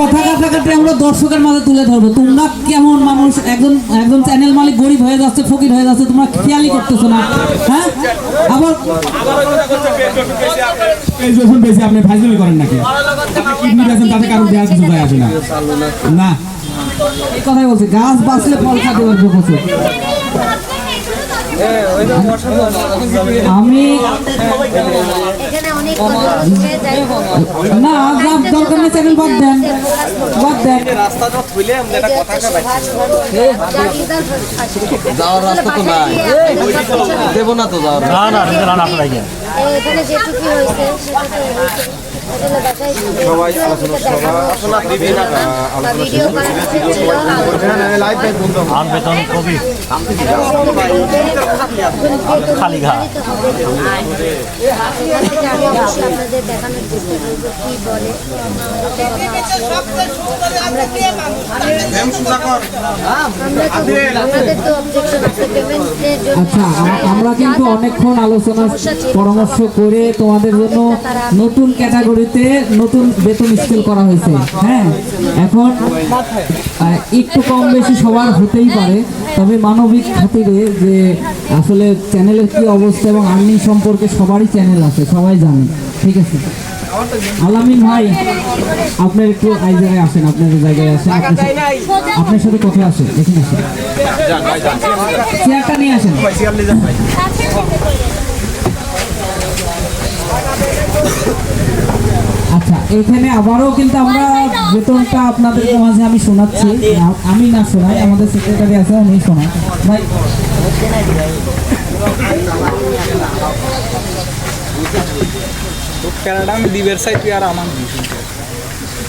কথা কাটাকাটি আমরা দর্শকের মাঝে তুলে ধরবো। তোমরা কেমন মানুষ? একজন একজন চ্যানেল মালিক গরিব হয়ে যাচ্ছে ফকির হয়ে যাচ্ছে তোমরা খেয়ালই করতেছো না। হ্যাঁ? আবার যখন বেশি আপনি ফাইজলি করেন নাকি? কিডনি বেছেন তাতে কারও কিছু যায় আসে না। না। এই কথাই বলছি গাছ বাঁচলে ফল খাতে পারবে প্রচুর আমি না দরকার নেই চ্যানেল বাদ দেন বাদ দেন রাস্তাটা খুলে আমরা একটা কথা যাওয়ার রাস্তা তো নাই দেব না তো যাওয়ার না না না আপনারা এখানে যেটুকু হয়েছে সেটা তো হয়েছে হোটেলে বাসায় ছিল। সবাই আলোচনা সভা আলোচনা বিভিন্ন বা ভিডিও করা ছিল লাইভ বন্ধ। আম বেতন কবি। খালি ঘা। আপনাদের দেখানোর চেষ্টা করব কি বলে আমরা আচ্ছা কিন্তু অনেকক্ষণ আলোচনা পরামর্শ করে তোমাদের জন্য নতুন ক্যাটাগরিতে নতুন বেতন স্কেল করা হয়েছে। হ্যাঁ এখন একটু কম বেশি সবার হতেই পারে তবে মানবিক খাতিরে যে আসলে চ্যানেলের কি অবস্থা এবং আর্নিং সম্পর্কে সবারই চ্যানেল আছে সবাই জানে ঠিক আছে? আলামিন ভাই আপনার একটু এই জায়গায় আসেন আপনার জায়গায় আসেন আপনার সাথে- আপনার সাথে কথা আসে এখানে আসেন। চেয়ারটা নিয়ে আসেন আচ্ছা এখানে আবারও কিন্তু আমরা বেতনটা আপনাদের মাঝে আমি শোনাচ্ছি আমি না শোনাই, আমাদের সেক্রেটারি আছে আমি শোনাই ভাই। দিবের সাইড আর আমার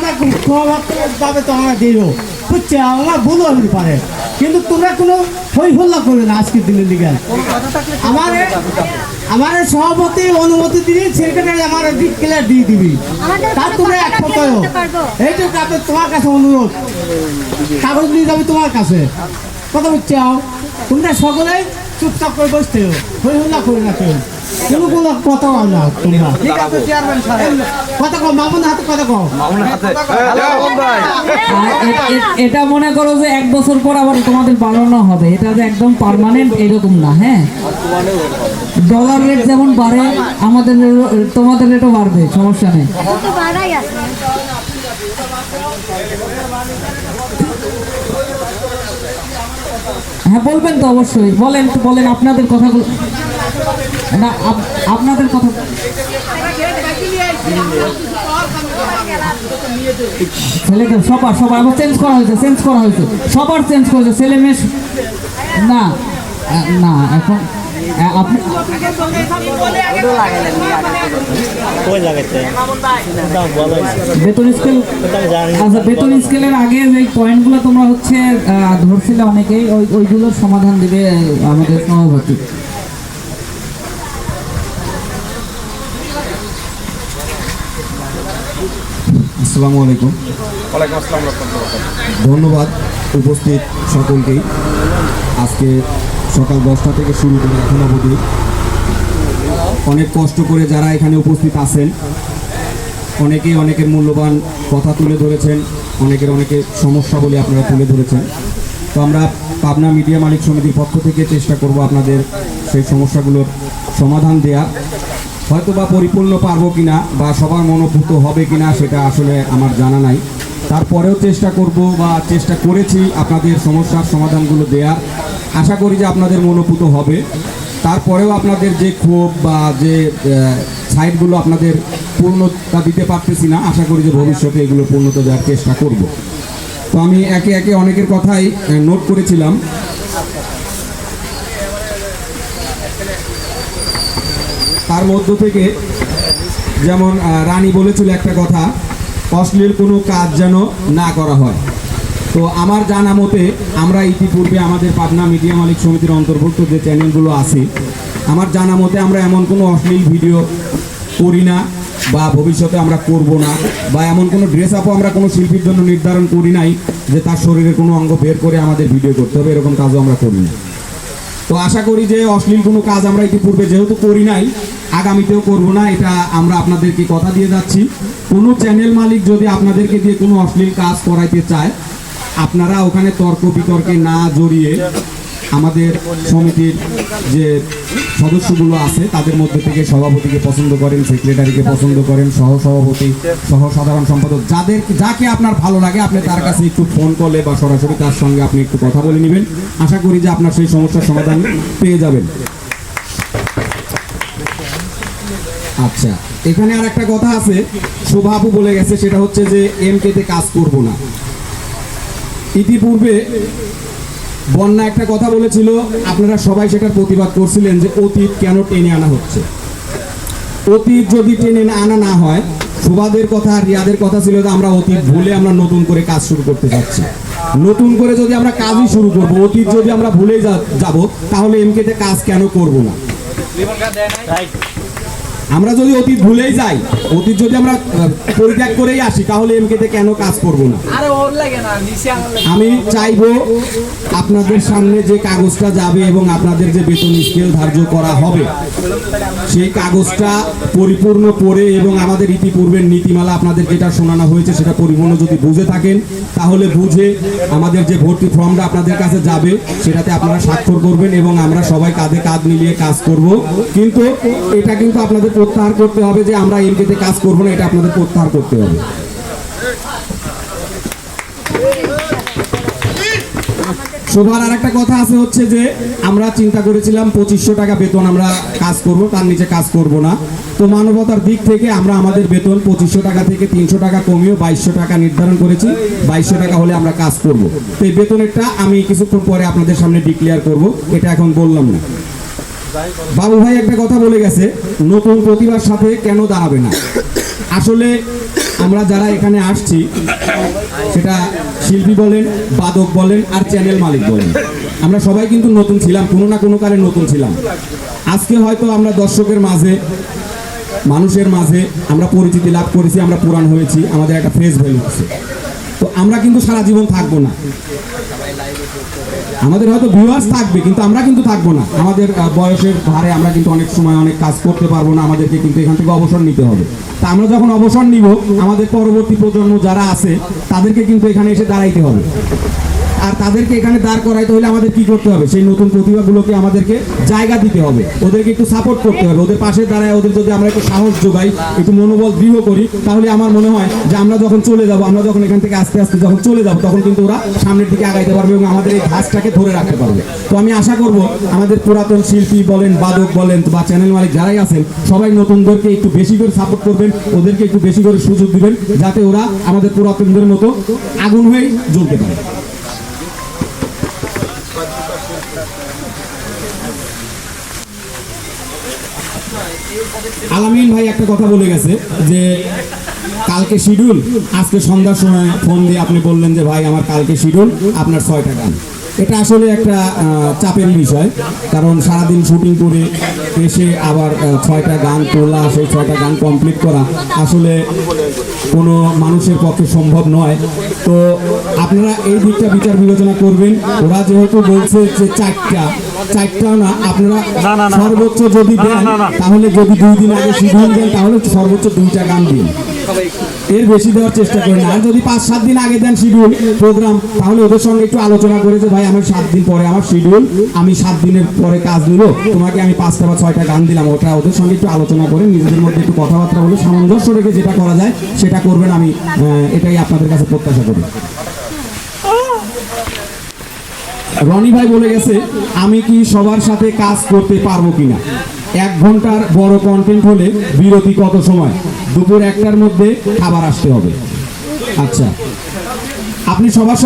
আমরা ভাবে তো আমরা দিল। বুঝছি? আমার ভুল হতে পারে। কিন্তু তোমরা কোনো হই হল্লা করবে না আজকের দিনের লিগে আমার আমার সভাপতি অনুমতি সেক্রেটারি আমার ক্লিয়ার দিয়ে দিবি। তার তোমরা এক থাকলে কথা বলতে এই তো কাপে তোমার কাছে অনুরোধ। কাগজ নিয়ে যাবে তোমার কাছে। কথা আও তোমরা সকলে চুপচাপ করে বসতে হো হই হল্লা করে না কেউ। কোনো কোনো কথা কও না তোমরা। কথা কও। মামুন হাতে কথা কও। আর এ- এ- এটা মনে করো যে এক বছর পর আবার তোমাদের বাড়ানো হবে। এটা যে একদম পার্মানেন্ট এরকম না হ্যাঁ? ডলার রেট যেমন বাড়ে আমাদের তোমাদের রেটও বাড়বে সমস্যা নেই। আছে। হ্যাঁ বলবেন তো অবশ্যই। বলেন বলেন আপনাদের কথাগুলো। না, আপ- আপনাদের কথা ছেলেকে সবার সবার আবার চেঞ্জ করা হয়েছে চেঞ্জ করা হয়েছে। সবার চেঞ্জ করেছে ছেলে মেয়ে না না, এখন আপনি বেতন স্কেল আচ্ছা বেতন স্কেলের আগে যে পয়েন্টগুলো তোমরা হচ্ছে ধরছিলে অনেকেই, ওই ওইগুলোর সমাধান দিবে আমাদের সভাপতি আসসালামু আলাইকুম। ওয়ালাইকুম আসসালাম ধন্যবাদ উপস্থিত সকলকেই। আজকে সকাল দশটা থেকে শুরু করে এখন অবধি। অনেক কষ্ট করে যারা এখানে উপস্থিত আছেন অনেকেই অনেকের মূল্যবান কথা তুলে ধরেছেন অনেকের অনেকে সমস্যা বলে আপনারা তুলে ধরেছেন। তো আমরা পাবনা মিডিয়া মালিক সমিতির পক্ষ থেকে চেষ্টা করব আপনাদের সেই সমস্যাগুলোর সমাধান দেয়া। হয়তো বা পরিপূর্ণ পারব কিনা বা সবার মনোভূত হবে কিনা সেটা আসলে আমার জানা নাই। তারপরেও চেষ্টা করব বা চেষ্টা করেছি আপনাদের সমস্যার সমাধানগুলো দেয়া আশা করি যে আপনাদের মনোভূত হবে। তারপরেও আপনাদের যে ক্ষোভ বা যে আহ, সাইডগুলো আপনাদের পূর্ণতা দিতে পারতেছি না আশা করি যে ভবিষ্যতে এগুলো পূর্ণতা দেওয়ার চেষ্টা করব। তো আমি একে একে অনেকের কথাই নোট করেছিলাম। তার মধ্য থেকে যেমন রানী বলেছিল একটা কথা, অশ্লীল কোনো কাজ যেন না করা হয়। তো আমার জানা মতে আমরা ইতিপূর্বে আমাদের পাবনা মিডিয়া মালিক সমিতির অন্তর্ভুক্ত যে চ্যানেলগুলো আছে, আমার জানা মতে আমরা এমন কোনো অশ্লীল ভিডিও করি না বা ভবিষ্যতে আমরা করব না বা এমন কোনো ড্রেস আপও আমরা কোনো শিল্পীর জন্য নির্ধারণ করি নাই যে তার শরীরের কোনো অঙ্গ বের করে আমাদের ভিডিও করতে হবে, এরকম কাজও আমরা করি না। তো আশা করি যে অশ্লীল কোনো কাজ আমরা ইতিপূর্বে যেহেতু করি নাই আগামীতেও করব না, এটা আমরা আপনাদেরকে কথা দিয়ে যাচ্ছি। কোনো চ্যানেল মালিক যদি আপনাদেরকে দিয়ে কোনো অশ্লীল কাজ করাইতে চায়, আপনারা ওখানে তর্ক বিতর্কে না জড়িয়ে আমাদের সমিতির যে সদস্যগুলো আছে, তাদের মধ্যে থেকে সভাপতিকে পছন্দ করেন সেক্রেটারিকে পছন্দ করেন সহ সভাপতি সহ সাধারণ সম্পাদক, যাদের, যাকে আপনার ভালো লাগে, আপনি তার কাছে একটু ফোন করলে বা সরাসরি তার সঙ্গে আপনি একটু কথা বলে নেবেন। আশা করি যে আপনার সেই সমস্যার সমাধান পেয়ে যাবেন। আচ্ছা এখানে আর একটা কথা আছে শোভা বলে গেছে সেটা হচ্ছে যে এম তে কাজ করব না। ইতিপূর্বে বন্যা একটা কথা বলেছিল আপনারা সবাই সেটার প্রতিবাদ করছিলেন যে অতীত কেন টেনে আনা হচ্ছে। অতীত যদি টেনে না আনা না হয় সুবাদের কথা আর রিয়াদের কথা ছিল যে আমরা অতীত ভুলে আমরা নতুন করে কাজ শুরু করতে যাচ্ছি। নতুন করে যদি আমরা কাজই শুরু করব অতীত যদি আমরা ভুলে যা- যাব তাহলে এমকেতে কাজ কেন করব না? আমরা যদি অতীত ভুলেই যাই অতীত যদি আমরা পরিত্যাগ করেই আসি তাহলে এমকেতে কেন কাজ করব না? আরে ওর লাগে না নিচে আমার আমি চাইব আপনাদের সামনে যে কাগজটা যাবে এবং আপনাদের যে বেতন স্কেল ধার্য করা হবে সেই কাগজটা পরিপূর্ণ পড়ে এবং আমাদের ইতিপূর্বের নীতিমালা আপনাদের যেটা শোনানো হয়েছে সেটা পরিপূর্ণ যদি বুঝে থাকেন তাহলে বুঝে আমাদের যে ভর্তি ফর্মটা আপনাদের কাছে যাবে সেটাতে আপনারা স্বাক্ষর করবেন এবং আমরা সবাই কাঁধে কাঁধ মিলিয়ে কাজ করব। কিন্তু এটা কিন্তু আপনাদের প্রত্যাহার করতে হবে যে আমরা এমকেতে কাজ করব না, এটা আপনাদের প্রত্যাহার করতে হবে। শোভার আর একটা কথা আছে হচ্ছে যে, আমরা চিন্তা করেছিলাম পঁচিশশো টাকা বেতন আমরা কাজ করব, তার নিচে কাজ করব না। তো মানবতার দিক থেকে আমরা আমাদের বেতন পঁচিশশো টাকা থেকে তিনশো টাকা কমিয়ে বাইশশো টাকা নির্ধারণ করেছি, বাইশশো টাকা হলে আমরা কাজ করব। তো এই বেতনেরটা আমি কিছুক্ষণ পরে আপনাদের সামনে ডিক্লেয়ার করব, এটা এখন বললাম না। বাবু ভাই একটা কথা বলে গেছে, নতুন প্রতিভার সাথে কেন দাঁড়াবে না? আসলে আমরা যারা এখানে আসছি, সেটা শিল্পী বলেন, বাদক বলেন, আর চ্যানেল মালিক বলেন। আমরা সবাই কিন্তু নতুন ছিলাম, কোনো না কোনো কালে নতুন ছিলাম। আজকে হয়তো আমরা দর্শকের মাঝে, মানুষের মাঝে আমরা পরিচিতি লাভ করেছি, আমরা পুরাণ হয়েছি, আমাদের একটা ফেস ভ্যালু আছে। তো আমরা কিন্তু সারা জীবন থাকব না। আমাদের হয়তো ভিউয়ার্স থাকবে, কিন্তু আমরা কিন্তু থাকব না। আমাদের বয়সের ভারে আমরা কিন্তু অনেক সময় অনেক কাজ করতে পারব না, আমাদেরকে কিন্তু এখান থেকে অবসর নিতে হবে। তা আমরা যখন অবসর নিব, আমাদের পরবর্তী প্রজন্ম যারা আছে, তাদেরকে কিন্তু এখানে এসে দাঁড়াইতে হবে। আর তাদেরকে এখানে দাঁড় করাইতে হলে আমাদের কি করতে হবে? সেই নতুন প্রতিভাগুলোকে আমাদেরকে জায়গা দিতে হবে। ওদেরকে একটু সাপোর্ট করতে হবে। ওদের পাশে দাঁড়ায় ওদের যদি আমরা একটু সাহস যোগাই, একটু মনোবল দৃঢ় করি, তাহলে আমার মনে হয় যে আমরা যখন চলে যাব, আমরা যখন এখান থেকে আস্তে আস্তে যখন চলে যাব, তখন কিন্তু ওরা সামনের দিকে আগাইতে পারবে এবং আমাদের এই ঘাসটাকে ধরে রাখতে পারবে। তো আমি আশা করব আমাদের পুরাতন শিল্পী বলেন, বাদক বলেন বা চ্যানেল মালিক যারাই আছেন, সবাই নতুনদেরকে একটু বেশি করে সাপোর্ট করবেন, ওদেরকে একটু বেশি করে সুযোগ দিবেন, যাতে ওরা আমাদের পুরাতনদের মতো আগুন হয়ে জ্বলতে পারে। আলামিন ভাই একটা কথা বলে গেছে যে কালকে শিডিউল, আজকে সন্ধ্যার সময় ফোন দিয়ে আপনি বললেন যে, ভাই, আমার কালকে শিডিউল, আপনার ছয়টা গান। এটা আসলে একটা চাপের বিষয় কারণ সারাদিন শুটিং করে এসে আবার ছয়টা গান তোলা সেই ছয়টা গান কমপ্লিট করা আসলে কোনো মানুষের পক্ষে সম্ভব নয় তো আপনারা এই দিকটা বিচার বিবেচনা করবেন ওরা যেহেতু বলছে যে চারটা চারটা না আপনারা। সর্বোচ্চ যদি দেন। তাহলে যদি দুই দিন আগে শিডিউল দেন তাহলে সর্বোচ্চ দুইটা গান দিন এর বেশি দেওয়ার চেষ্টা করেন আর যদি পাঁচ, সাত দিন আগে দেন শিডিউল প্রোগ্রাম তাহলে ওদের সঙ্গে একটু আলোচনা করে যে, ভাই, আমার সাত দিন পরে আমার শিডিউল আমি সাত দিনের পরে কাজ নিব, তোমাকে আমি পাঁচটা বা ছয়টা গান দিলাম। ওটা ওদের সঙ্গে একটু আলোচনা করে, নিজেদের মধ্যে একটু কথাবার্তা বলে সামঞ্জস্য রেখে যেটা করা যায়, সেটা করবেন আমি এটাই আপনাদের কাছে প্রত্যাশা করি। রনি ভাই বলে গেছে, আমি কি সবার সাথে কাজ করতে পারব কিনা? এক ঘণ্টার বড় কন্টেন্ট হলে বিরতি কত সময়? দুপুর একটার মধ্যে খাবার আসতে হবে। আচ্ছা। আপনি সবার